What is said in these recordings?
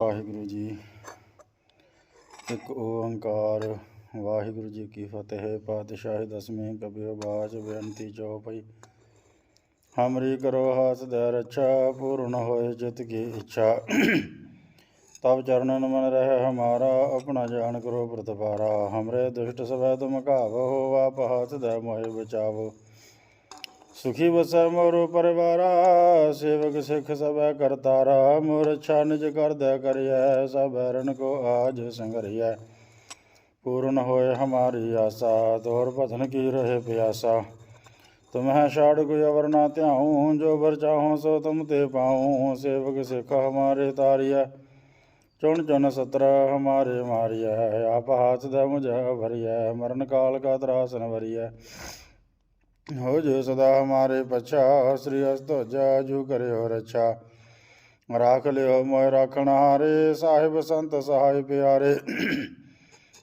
ਵਾਹਿਗੁਰੂ ਜੀ। ਇੱਕ ਓੰਕਾਰ, ਵਾਹਿਗੁਰੂ ਜੀ ਕੀ ਫਤਿਹ। ਪਾਤਸ਼ਾਹੀ ਦਸਵੀਂ ਕਬੀਰ ਬਾਚ ਬੇਨਤੀ ਚਉਪਈ ਹਮਰੀ ਕਰੋ ਹਾਸ ਦੇ ਰੱਛਾ, ਪੂਰਨ ਹੋਏ ਜਿਤ ਕੀ ਇੱਛਾ। ਤਬ ਚਰਨਨ ਮਨ ਰਹਿ ਹਮਾਰਾ, ਆਪਣਾ ਜਾਨ ਕਰੋ ਪ੍ਰਤਪਾਰਾ। ਹਮਰੇ ਦੁਸ਼ਟ ਸਵੈ ਤੁਮ ਘਾਵੋ, ਆਪ ਹਾਥ ਦੇ ਮੋਹਿ ਬਚਾਵੋ। ਸੁਖੀ ਵਸੈ ਮੋਰ ਪਰਿਵਾਰਾ, ਸੇਵਕ ਸਿੱਖ ਸਭੈ ਕਰਤਾਰਾ ਮੋਰ ਅੱਛਾ ਨਿਜ ਕਰਦੈ ਕਰਿਐ, ਸਭ ਹਰਨ ਕੋ ਆਜ ਸੰਗਰਿਐ। ਪੂਰਨ ਹੋਏ ਹਮਾਰੀ ਆਸਾ, ਤੋਰ ਪਤਨ ਕੀ ਰਹੇ ਪਿਆਸਾ। ਤੁਮਹਿ ਛਾੜ ਕੋਈ ਅਵਰ ਨਾ ਧਿਆਉ, ਜੋ ਵਰ ਚਾਹੋ ਸੋ ਤੁਮ ਤੇ ਪਾਉ, ਸੇਵਕ ਸਿੱਖ ਹਮਾਰੇ ਤਾਰਿਆ ਚੁਣ ਚੁਣ ਸਤਰ ਹਮਾਰੇ ਮਾਰਿਆ ਆਪ ਹਾਥ ਦਾ ਮੁਝ ਭਰੀਐ, ਮਰਨ ਕਾਲ ਕਾ ਤਰਾਸਨ ਵਰੀਐ ਹੋ ਜੋ ਸਦਾ ਹਮਾਰੇ ਪਛਾ, ਸ੍ਰੀ ਅਸਤੋਜਾ ਜੂ ਕਰਿਓ ਰਛਾ। ਰਾਖ ਲਿਓ ਮੋਇ ਰਾਖਣ ਹਾਰੇ, ਸਾਹਿਬ ਸੰਤ ਸਹਾਇ ਪਿਆਰੇ।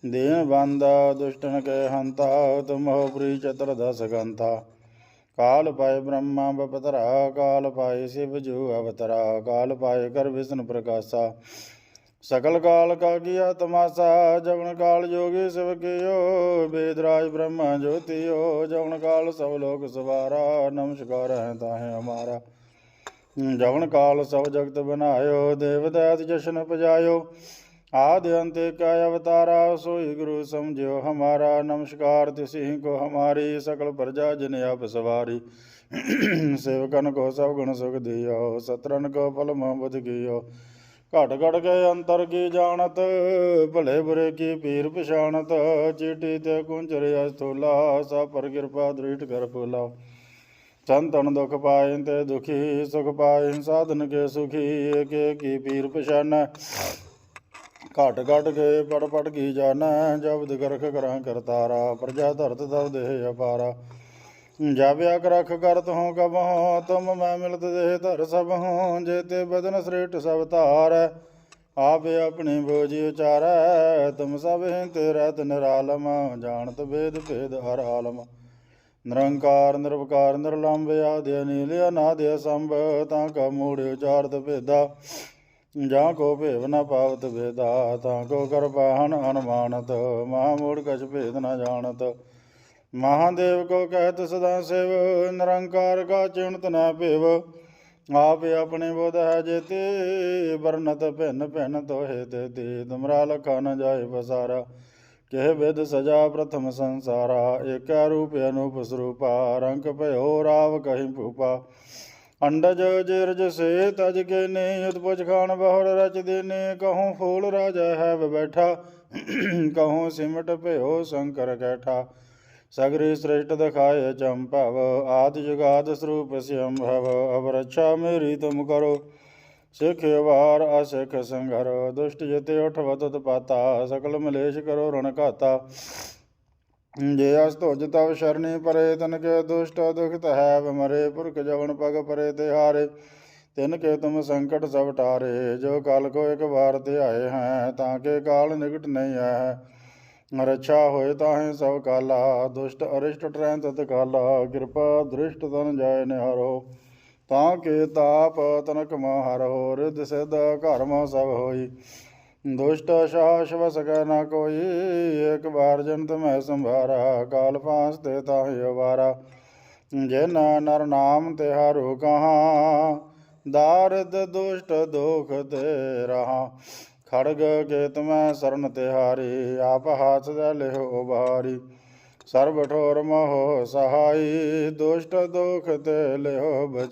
ਦੇਨ ਬੰਦਾ ਦੁਸ਼ਟਨ ਕੇ ਹੰਤਾ ਤੁਮਹੁ ਪ੍ਰੀ ਚਤਰ ਦਸ ਗੰਤਾ। ਕਾਲ ਪਾਏ ਬ੍ਰਹਮਾ ਬਪਤਰਾ, ਕਾਲ ਪਾਏ ਸਿਵ ਜੂ ਅਵਤਰਾ, ਕਾਲ ਪਾਏ ਕਰ ਵਿਸ਼ਨ ਪ੍ਰਕਾਸ਼ਾ। ਸਕਲ ਕਾਲ ਕਾ ਕੀਆ ਤਮਾਸਾ, ਜਵਨ ਕਾਲ ਜੋਗੀ ਸਿਵ ਕੀਓ ਵੇਦ ਰਾਜ ਬ੍ਰਹਮਾ ਜੋਤੀਓ, ਜਵਨ ਕਾਲ ਸਭ ਲੋਕ ਸਵਾਰਾ, ਨਮਸਕਾਰ ਹੈ ਤਾਹੇ ਹਮਾਰਾ। ਜਵਨ ਕਾਲ ਸਭ ਜਗਤ ਬਨਾਇਓ, ਦੇਵ ਦੈਤ ਜਸ਼ਨ ਪਜਾਇਓ। ਆਦ ਅੰਤ ਕਾ ਅਵਤਾਰਾ, ਸੋਈ ਗੁਰੂ ਸਮਝਿਓ ਹਮਾਰਾ। ਨਮਸਕਾਰ ਤਿਸਹੀ ਕੋ ਹਮਾਰੀ, ਸਕਲ ਪ੍ਰਜਾ ਜਨ ਆਪ ਸਵਾਰੀ। ਸੇਵਕਨ ਕੋ ਸਭ ਗੁਣ ਸੁਖ ਦਿਓ ਸਤਰਨ ਕੋ ਫਲ ਮੁਹੰਮਦ ਕੀਓ। ਘਟ ਘਟ ਕੇ ਅੰਤਰ ਕੀ ਜਾਣਤ? ਭਲੇ ਬੁਰੇ ਕੀ ਪੀਰ ਪਛਾਣਤ? ਚੀਟੀ ਤੇ ਕੁੰਚਰ ਅਸਥੂਲਾ, ਸਭ ਪਰ ਕਿਰਪਾ ਦ੍ਰਿੜ ਕਰ ਫੂਲਾ। ਸੰਤਨ ਦੁਖ ਪਾਏ ਤੇ ਦੁਖੀ, ਸੁਖ ਪਾਏ ਸਾਧਨ ਕੇ ਸੁਖੀ, ਏਕੇ ਕੀ ਪੀਰ ਪਛਾਨੈ। ਘਟ ਘਟ ਕੇ ਪੜ ਪੜ ਕੀ ਜਾਣੈ? ਜਬਦ ਕਰਖ ਕਰਾਂ ਕਰਤਾਰਾ, ਪ੍ਰਜਾ ਧਰਤ ਤਵ ਦੇਹ ਅਪਾਰਾ। ਜਾਵਿਆ ਕਰਖ ਕਰਤ ਹੋ ਕਬਹੁ ਤੁਮ ਮੈਂ ਮਿਲਤ ਦੇਹ ਧਰ ਸਭ ਹੋ ਜੇਤੇ ਬਦਨ ਸ੍ਰੇਟ ਸਭ ਧਾਰੈ, ਆਪੇ ਆਪਣੀ ਬੋਜੀ ਉਚਾਰੈ, ਤੁਮ ਸਭ ਹੀ ਤੇਰਾ ਨਿਰਾਲਮ ਜਾਣਤ ਭੇਦ ਭੇਦ ਹਰ ਆਲਮ। ਨਿਰੰਕਾਰ, ਨਿਰਵਕਾਰ ਨਿਰਲੰਭ ਆਦਿ ਅਨੀਲ, ਅਨਾਦਿ ਸੰਭ ਤਾਂ ਕਾ ਮੂੜ ਉਚਾਰਤ ਭੇਦਾ। ਜਾਂ ਕੋ ਭੇਵ ਨ ਪਾਵਤ ਵੇਦਾ, ਤਾਂ ਕੋ ਕਰ ਪਾਹਨ ਅਨਮਾਨਤ, ਮਹਾ ਮੂੜ ਕਛ ਭੇਦ ਨ ਜਾਣਤ। ਮਹਾਦੇਵ ਕੋ ਕਹਿਤ ਸਦਾ ਸਿਵ, ਨਿਰੰਕਾਰ ਕਾ ਚਿਣਤ ਨਾ ਭੇਵ। ਆਪ ਆਪਣੇ ਬੋਧ ਹੈ ਜੇਤੇ ਵਰਨਤ ਭਿੰਨ ਭਿੰਨ ਤੋਹੇ ਤੇ ਤੇ। ਤੁਮਰਾ ਲਖਾ ਨ ਜਾਏ ਬਸਾਰਾ ਕਹਿ ਵਿਦ ਸਜਾ ਪ੍ਰਥਮ ਸੰਸਾਰਾ। ਏਕੈ ਰੂਪ ਅਨੂਪ ਸਰੂਪਾ, ਰੰਗ ਭਇਓ ਰਾਵ ਕਹੀ ਭੂਪਾ। ਅੰਡਜ ਜਿਰਜ ਸੇ ਤਜ ਕੇ ਨੇ ਉਤਪੁਜ ਖਾਨ ਬਹੁਰ ਰਚ ਦੇਨੇ। ਕਹੂੰ ਫੂਲ ਰਾਜਾ ਹੈ ਬੈਠਾ, ਕਹੂੰ ਸਿਮਟ ਭਇਓ ਸ਼ੰਕਰ ਕੈਠਾ। ਸਗਰੀ ਸ੍ਰੇਸ਼ਟ ਦਿਖਾਏ ਚੰਭਵ ਆਦ ਜੁਗਾਦ ਸਰੂਪ ਸਿਅੰਭਵ ਅਬ ਰੱਛਾ ਮੇਰੀ ਤੁਮ ਕਰੋ। ਸਿੱਖ ਵਾਰ ਅਸਿਖ ਸੰਘਰ, ਦੁਸ਼ਟ ਜਿਤੇ ਉਠਵਤ ਤਪਾਤਾ ਸਕਲ ਮਲੇਸ਼ ਕਰੋ ਰਣ ਘਾਤਾ। ਜੇ ਅਸ ਤੁਜ ਤਵ ਸ਼ਰਣੀ ਪਰੇ, ਤਨ ਕੇ ਦੁਸ਼ਟ ਦੁਖਤ ਹੈ ਬਮਰੇ ਪੁਰਖ ਜਵਨ ਪਗ ਪਰੇ ਤੇ ਹਾਰੇ ਤਿਨ ਕੇ ਤੁਮ ਸੰਕਟ ਸਭ ਟਾਰੇ, ਜੋ ਕਲ ਕੋ ਇੱਕ ਵਾਰ ਤੇ ਆਏ ਹੈ, ਤਾਂ ਕੇ ਕਾਲ ਨਿਕਟ ਨਹੀਂ ਹੈ। ਰਛਾ ਹੋਏ ਤਾਹੇ ਸਭ ਕਾਲਾ, ਦੁਸ਼ਟ ਅਰਿਸ਼ਟ ਟਰੈ ਤਤ ਕਾਲਾ, ਕਿਰਪਾ ਦ੍ਰਿਸ਼ਟ ਤਨ ਜਾਏ ਨਿਹਾਰੋ। ਤਾਂ ਕੇ ਤਾਪ ਤਨਕ ਮਹਾਰੋ ਰਿਦ ਸਿਧ ਘਰ ਸਭ ਹੋਈ। ਦੁਸ਼ਟ ਸ਼ਾਸ ਵਸ ਨਾ ਕੋਈ, ਇੱਕ ਵਾਰ ਜਨਤ ਮੈਂ ਸੰਭਾਰਾ, ਕਾਲ ਪਾਸ ਤੇ ਤਾਹਿ ਅਵਾਰਾ। ਜਿਨ ਨਰ ਨਾਮ ਤੇ ਹਾਰੋ ਕਹਾ ਦਾਰਦ ਦੁਸ਼ਟ ਦੁਖ ਤੇ ਰਹਾ। ਖੜਗ ਕੇ ਤੁਮੈ ਸਰਨ ਤਿਹਾਰੀ, ਆਪ ਹਾਥ ਦੇ ਲਿਓ ਬਾਰੀ। ਸਰਬ ਠੋਰ ਮੋਹ ਸਹਾਈ, ਦੁਸ਼ਟ ਦੁਖ ਤੇ ਲਿਓ ਬਚ